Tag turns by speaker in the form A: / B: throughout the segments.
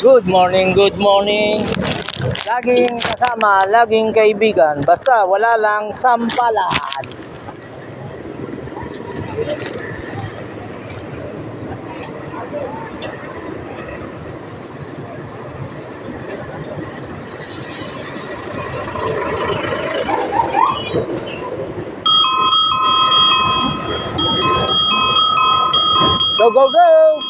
A: Good morning, good morning. Laging kasama, laging kaibigan. Basta wala lang sampalan. Go, go, go!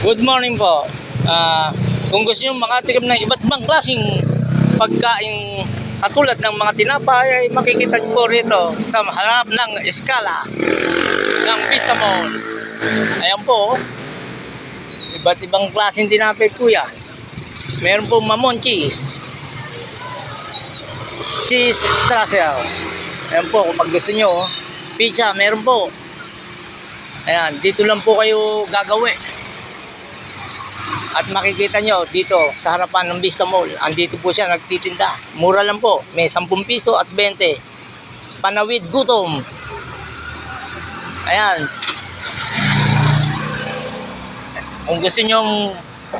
A: Good morning po. Ah, kung gusto nyo makatikim ng iba't ibang klaseng pagkain katulad ng mga tinapay ay makikita nyo po rito sa harap ng eskala ng Vista Mall. Ayan po. Iba't ibang klaseng tinapay kuya. Meron po mamon cheese. Cheese stracel. Ayan po kung pag gusto nyo. Pizza, meron po. Ayan, dito lang po kayo gagawin. At makikita nyo dito sa harapan ng Vista Mall, andito po siya nagtitinda. Mura lang po, may 10 piso at 20. Panawid gutom. Ayan. Kung gusto nyong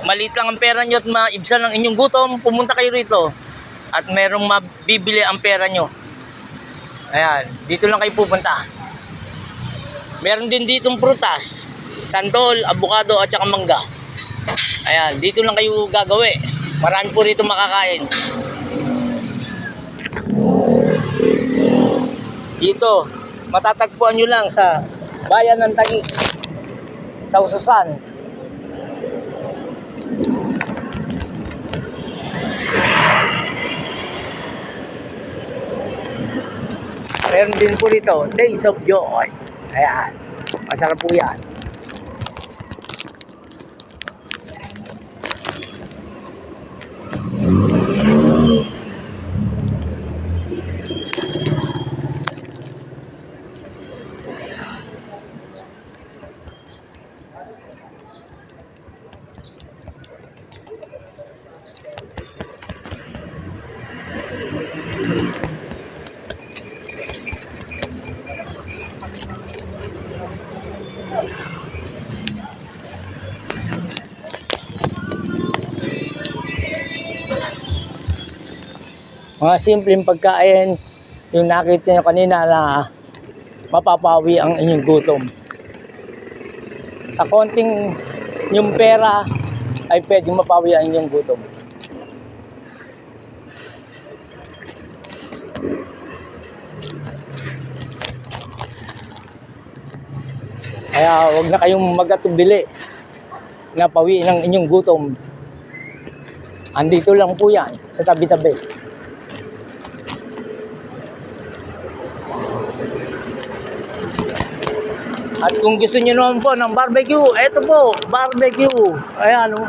A: maliit lang ang pera nyo at maibsan ang inyong gutom, pumunta kayo rito. At merong mabibili ang pera nyo. Ayan, dito lang kayo pupunta. Meron din ditong prutas, santol, abukado at saka mangga. Ayan, dito lang kayo gagawi. Marami po rito makakain. Dito, matatagpuan nyo lang sa bayan ng Tagi. Sa Ususan. Meron din po rito, Days of Joy. Ayan, masarap po yan. Mga simpleng pagkain, yung nakita nyo kanina na mapapawi ang inyong gutom. Sa konting yung pera ay pwedeng mapawi ang inyong gutom. Kaya huwag na kayong magatubili na pawi ng inyong gutom. Andito lang po yan sa tabi-tabi. At kung gusto niyo naman po ng barbecue, eto po, barbecue. Ayan o. Oh.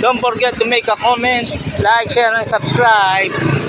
A: Don't forget to make a comment, like, share, and subscribe.